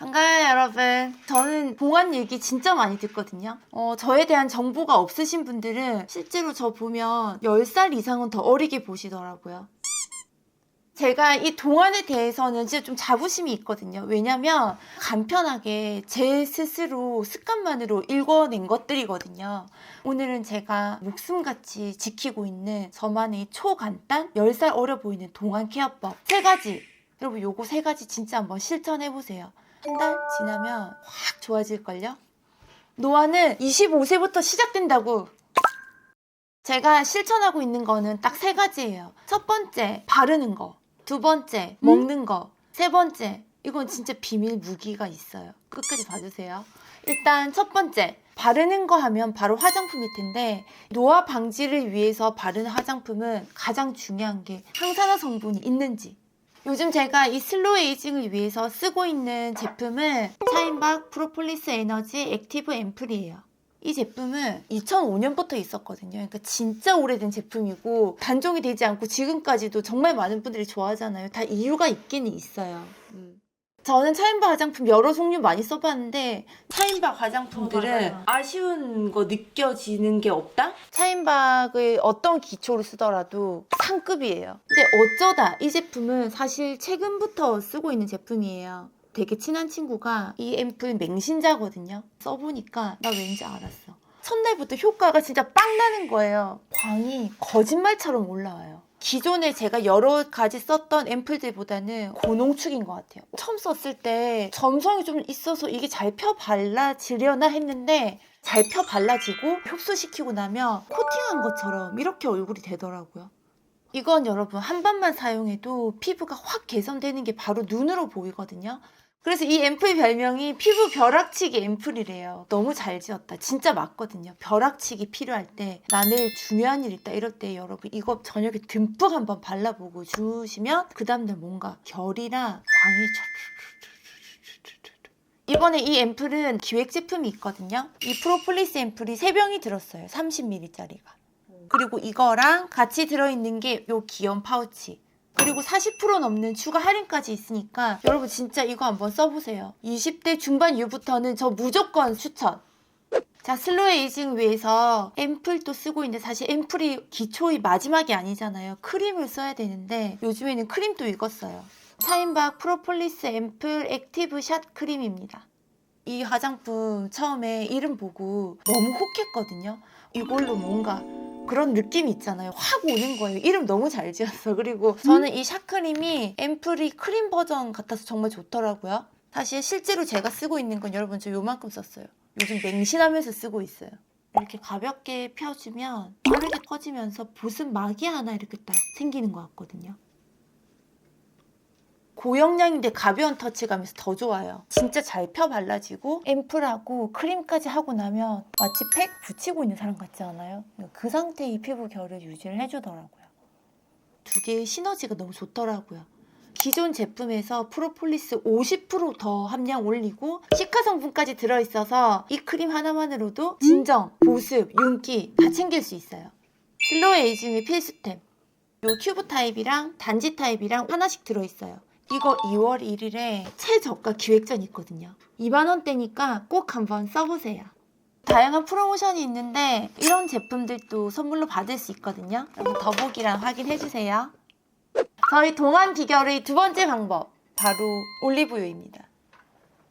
반가워요, 여러분. 저는 봉환 얘기 진짜 많이 듣거든요. 어, 저에 대한 정보가 없으신 분들은 실제로 저 보면 10살 이상은 더 어리게 보시더라고요. 제가 이 동안에 대해서는 진짜 좀 자부심이 있거든요. 왜냐면 간편하게 제 스스로 습관만으로 읽어낸 것들이거든요. 오늘은 제가 목숨같이 지키고 있는 저만의 초간단 10살 어려 보이는 동안 케어법 세 가지. 여러분 요거 세 가지 진짜 한번 실천해 보세요. 한 달 지나면 확 좋아질걸요? 노화는 25세부터 시작된다고. 제가 실천하고 있는 거는 딱 세 가지예요. 첫 번째, 바르는 거. 두 번째, 먹는 거. 세 번째, 이건 진짜 비밀 무기가 있어요. 끝까지 봐주세요. 일단 첫 번째, 바르는 거 하면 바로 화장품일 텐데, 노화 방지를 위해서 바르는 화장품은 가장 중요한 게 항산화 성분이 있는지. 요즘 제가 이 슬로우 에이징을 위해서 쓰고 있는 제품은 차인박 프로폴리스 에너지 액티브 앰플이에요. 이 제품은 2005년부터 있었거든요. 그러니까 진짜 오래된 제품이고 단종이 되지 않고 지금까지도 정말 많은 분들이 좋아하잖아요. 다 이유가 있기는 있어요. 음. 저는 차인박 화장품 여러 종류 많이 써봤는데 차인박 화장품들은 어. 아쉬운 거 느껴지는 게 없다? 차인박을 어떤 기초로 쓰더라도 상급이에요. 근데 어쩌다 이 제품은 사실 최근부터 쓰고 있는 제품이에요. 되게 친한 친구가 이 앰플 맹신자거든요. 써보니까 나 왠지 알았어. 첫날부터 효과가 진짜 빵 나는 거예요. 광이 거짓말처럼 올라와요. 기존에 제가 여러 가지 썼던 앰플들보다는 고농축인 것 같아요. 처음 썼을 때 점성이 좀 있어서 이게 잘 펴 발라지려나 했는데 잘 펴 발라지고 흡수시키고 나면 코팅한 것처럼 이렇게 얼굴이 되더라고요. 이건 여러분 한 번만 사용해도 피부가 확 개선되는 게 바로 눈으로 보이거든요. 그래서 이 앰플 별명이 피부 벼락치기 앰플이래요. 너무 잘 지었다. 진짜 맞거든요. 벼락치기 필요할 때, 나 내일 중요한 일 있다. 이럴 때 여러분 이거 저녁에 듬뿍 한번 발라보고 주시면 그 다음날 뭔가 결이랑 광이 이번에 이 앰플은 기획 제품이 있거든요. 이 프로폴리스 앰플이 3병이 들었어요. 30ml짜리가. 그리고 이거랑 같이 들어있는 게 요 귀여운 파우치. 그리고 40% 넘는 추가 할인까지 있으니까 여러분 진짜 이거 한번 써보세요. 20대 중반 이후부터는 저 무조건 추천. 자, 슬로우 에이징 위해서 앰플도 쓰고 있는데 사실 앰플이 기초의 마지막이 아니잖아요. 크림을 써야 되는데 요즘에는 크림도 읽었어요. 차인박 프로폴리스 앰플 액티브 샷 크림입니다. 이 화장품 처음에 이름 보고 너무 혹했거든요. 이걸로 뭔가 그런 느낌이 있잖아요. 확 오는 거예요. 이름 너무 잘 지었어. 그리고 저는 이 샤크림이 앰플이 크림 버전 같아서 정말 좋더라고요. 사실 실제로 제가 쓰고 있는 건 여러분 저 요만큼 썼어요. 요즘 맹신하면서 쓰고 있어요. 이렇게 가볍게 펴주면 빠르게 퍼지면서 보습 막이 하나 이렇게 딱 생기는 것 같거든요. 고영량인데 가벼운 터치감에서 더 좋아요. 진짜 잘 펴 발라지고 앰플하고 크림까지 하고 나면 마치 팩 붙이고 있는 사람 같지 않아요? 그 상태의 피부 결을 유지를 해주더라고요. 두 개의 시너지가 너무 좋더라고요. 기존 제품에서 프로폴리스 50%더 함량 올리고 시카 성분까지 들어있어서 이 크림 하나만으로도 진정, 보습, 윤기 다 챙길 수 있어요. 슬로우 에이징의 필수템. 요 튜브 타입이랑 단지 타입이랑 하나씩 들어있어요. 이거 2월 1일에 최저가 기획전 있거든요. 2만 원대니까 꼭 한번 써보세요. 다양한 프로모션이 있는데 이런 제품들도 선물로 받을 수 있거든요. 여러분 더보기랑 확인해주세요. 저희 동안 비결의 두 번째 방법 바로 올리브유입니다.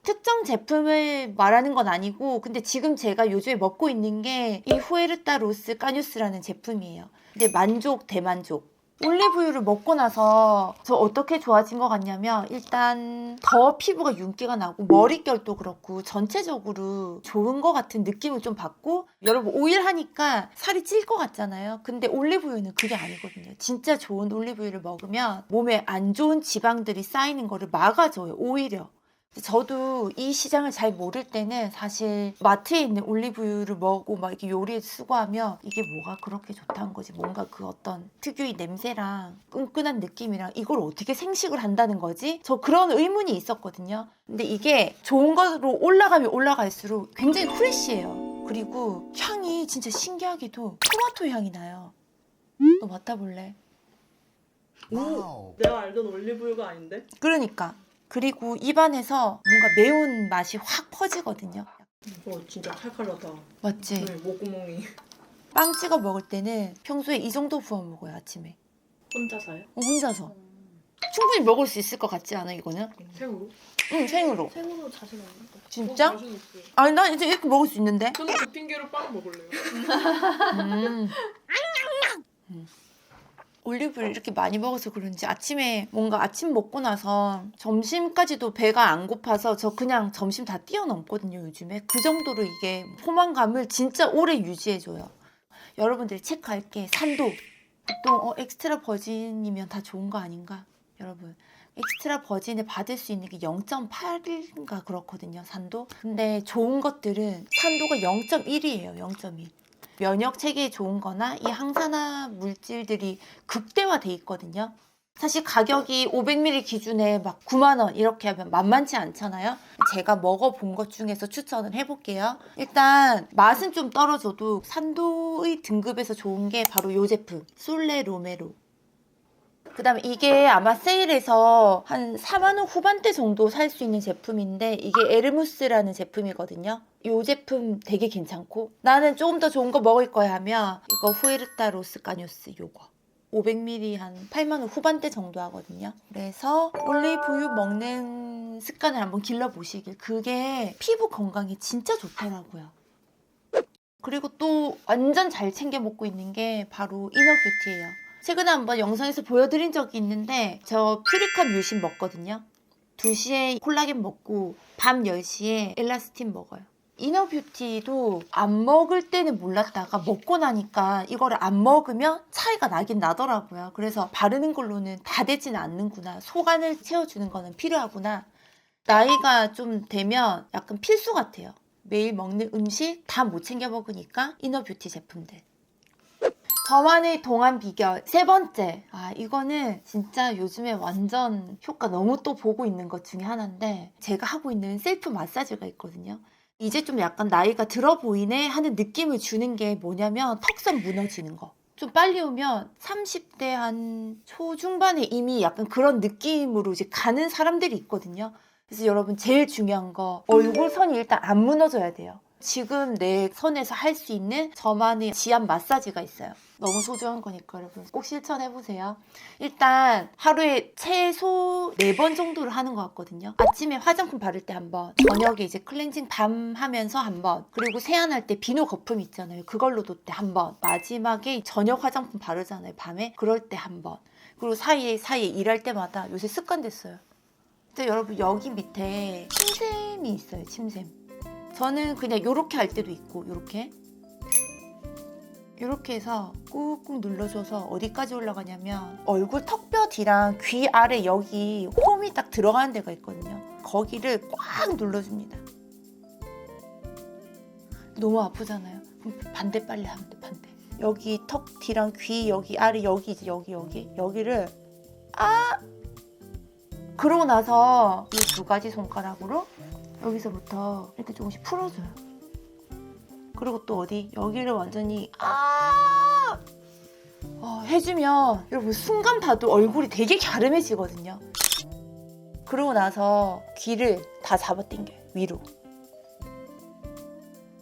특정 제품을 말하는 건 아니고 근데 지금 제가 요즘에 먹고 있는 게 이 후에르타 로스 까뉴스라는 제품이에요. 근데 만족 대만족. 올리브유를 먹고 나서 저 어떻게 좋아진 것 같냐면 일단 더 피부가 윤기가 나고 머릿결도 그렇고 전체적으로 좋은 것 같은 느낌을 좀 받고 여러분 오일 하니까 살이 찔 것 같잖아요. 근데 올리브유는 그게 아니거든요. 진짜 좋은 올리브유를 먹으면 몸에 안 좋은 지방들이 쌓이는 거를 막아줘요 오히려 저도 이 시장을 잘 모를 때는 사실 마트에 있는 올리브유를 먹고 막 이렇게 요리에 쓰고 하면 이게 뭐가 그렇게 좋다는 거지. 뭔가 그 어떤 특유의 냄새랑 끈끈한 느낌이랑 이걸 어떻게 생식을 한다는 거지? 저 그런 의문이 있었거든요. 근데 이게 좋은 것으로 올라가면 올라갈수록 굉장히 프레쉬해요. 그리고 향이 진짜 신기하게도 토마토 향이 나요. 너 맡아볼래? 오, 내가 알던 올리브유가 아닌데? 그러니까 그리고 입안에서 뭔가 매운 맛이 확 퍼지거든요. 어 진짜 칼칼하다. 맞지? 네, 목구멍이 빵 찍어 먹을 때는 평소에 이 정도 부어 먹어요 아침에. 혼자서요? 어, 혼자서. 충분히 먹을 수 있을 것 같지 않아 이거는? 생으로? 응 생으로. 생으로 자신 없는데. 진짜? 저 자신 있어요. 아니 나 이제 이렇게 먹을 수 있는데. 저는 그 핑계로 빵 먹을래요. 음. 음. 올리브를 이렇게 많이 먹어서 그런지 아침에 뭔가 아침 먹고 나서 점심까지도 배가 안 고파서 저 그냥 점심 다 뛰어넘거든요 요즘에. 그 정도로 이게 포만감을 진짜 오래 유지해줘요. 여러분들이 체크할 게. 산도. 보통 어, 엑스트라 버진이면 다 좋은 거 아닌가? 여러분. 엑스트라 버진을 받을 수 있는 게 0.8인가 그렇거든요 산도. 근데 좋은 것들은 산도가 0.1이에요 0.1 면역 체계에 좋은 거나 이 항산화 물질들이 극대화돼 있거든요. 사실 가격이 500ml 기준에 막 9만 원 이렇게 하면 만만치 않잖아요. 제가 먹어본 것 중에서 추천을 해볼게요. 일단 맛은 좀 떨어져도 산도의 등급에서 좋은 게 바로 이 제품 솔레 로메로. 그 다음에 이게 아마 세일해서 한 4만 원 후반대 정도 살 수 있는 제품인데 이게 에르무스라는 제품이거든요. 이 제품 되게 괜찮고 나는 조금 더 좋은 거 먹을 거야 하면 이거 후에르타 로스 까뉴스 요거 500ml 한 8만 원 후반대 정도 하거든요. 그래서 올리브유 먹는 습관을 한번 길러 보시길 그게 피부 건강에 진짜 좋더라고요. 그리고 또 완전 잘 챙겨 먹고 있는 게 바로 이너뷰티예요. 최근에 한번 영상에서 보여드린 적이 있는데 저 퓨리카 뮤신 먹거든요. 2시에 콜라겐 먹고 밤 10시에 엘라스틴 먹어요. 이너뷰티도 안 먹을 때는 몰랐다가 먹고 나니까 이거를 안 먹으면 차이가 나긴 나더라고요. 그래서 바르는 걸로는 다 되지는 않는구나. 속안을 채워주는 거는 필요하구나. 나이가 좀 되면 약간 필수 같아요. 매일 먹는 음식 다 못 챙겨 먹으니까 이너뷰티 제품들. 저만의 동안 비결. 세 번째. 아 이거는 진짜 요즘에 완전 효과 너무 또 보고 있는 것 중에 하나인데 제가 하고 있는 셀프 마사지가 있거든요. 이제 좀 약간 나이가 들어 보이네 하는 느낌을 주는 게 뭐냐면 턱선 무너지는 거. 좀 빨리 오면 30대 한 초중반에 이미 약간 그런 느낌으로 이제 가는 사람들이 있거든요. 그래서 여러분 제일 중요한 거 얼굴 선이 일단 안 무너져야 돼요. 지금 내 선에서 할 수 있는 저만의 지압 마사지가 있어요. 너무 소중한 거니까 여러분 꼭 실천해 보세요. 일단 하루에 최소 4번 정도를 하는 것 같거든요. 아침에 화장품 바를 때 한 번, 저녁에 이제 클렌징 밤 하면서 한 번, 그리고 세안할 때 비누 거품 있잖아요. 그걸로도 때 한 번, 마지막에 저녁 화장품 바르잖아요. 밤에 그럴 때 한 번, 그리고 사이에 사이에 일할 때마다 요새 습관 됐어요. 근데 여러분 여기 밑에 침샘이 있어요. 침샘. 저는 그냥 요렇게 할 때도 있고 요렇게 요렇게 해서 꾹꾹 눌러줘서 어디까지 올라가냐면 얼굴 턱뼈 뒤랑 귀 아래 여기 홈이 딱 들어가는 데가 있거든요. 거기를 꽉 눌러줍니다. 너무 아프잖아요. 반대 빨리 하면 돼 반대. 여기 턱 뒤랑 귀 여기 아래 여기 이제 여기 여기. 여기를 아! 그러고 나서 이 두 가지 손가락으로 여기서부터 이렇게 조금씩 풀어줘요. 그리고 또 어디 여기를 완전히 아 어, 해주면 여러분 순간 봐도 얼굴이 되게 갸름해지거든요. 그러고 나서 귀를 다 잡아당겨요 위로.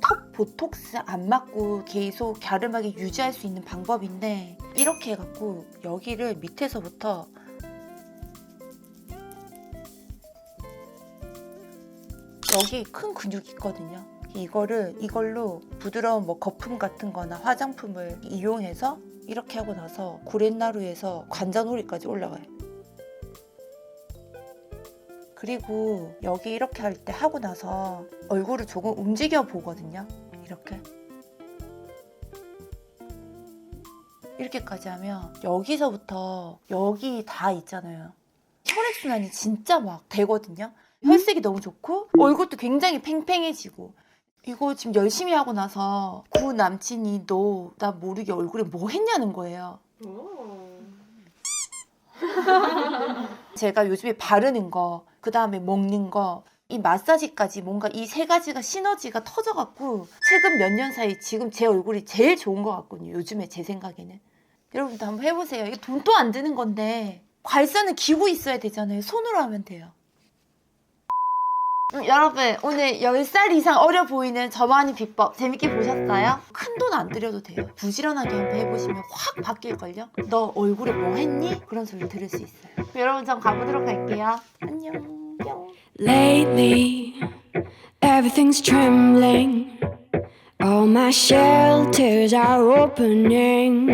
턱 보톡스 안 맞고 계속 갸름하게 유지할 수 있는 방법인데 이렇게 해갖고 여기를 밑에서부터 여기 큰 근육이 있거든요. 이거를 이걸로 부드러운 뭐 거품 같은 거나 화장품을 이용해서 이렇게 하고 나서 구렛나루에서 관자놀이까지 올라가요. 그리고 여기 이렇게 할 때 하고 나서 얼굴을 조금 움직여 보거든요. 이렇게. 이렇게까지 하면 여기서부터 여기 다 있잖아요. 혈액순환이 진짜 막 되거든요. 혈색이 너무 좋고 얼굴도 굉장히 팽팽해지고 이거 지금 열심히 하고 나서 구 남친이 너 나 모르게 얼굴에 뭐 했냐는 거예요. 오. 제가 요즘에 바르는 거, 그 다음에 먹는 거, 이 마사지까지 뭔가 이 세 가지가 시너지가 터져갖고 최근 몇 년 사이 지금 제 얼굴이 제일 좋은 것 같거든요. 요즘에 제 생각에는. 여러분도 한번 해보세요. 이게 돈도 안 드는 건데 괄사는 기고 있어야 되잖아요. 손으로 하면 돼요. 음, 여러분 오늘 10살 이상 어려 보이는 저만의 비법 재밌게 보셨어요? 큰 돈 안 들여도 돼요 부지런하게 한번 해보시면 확 바뀔걸요? 너 얼굴에 뭐 했니? 그런 소리 들을 수 있어요 여러분 전 가보도록 할게요 안녕 뿅 Lately, everything's trembling. All my shelters are opening.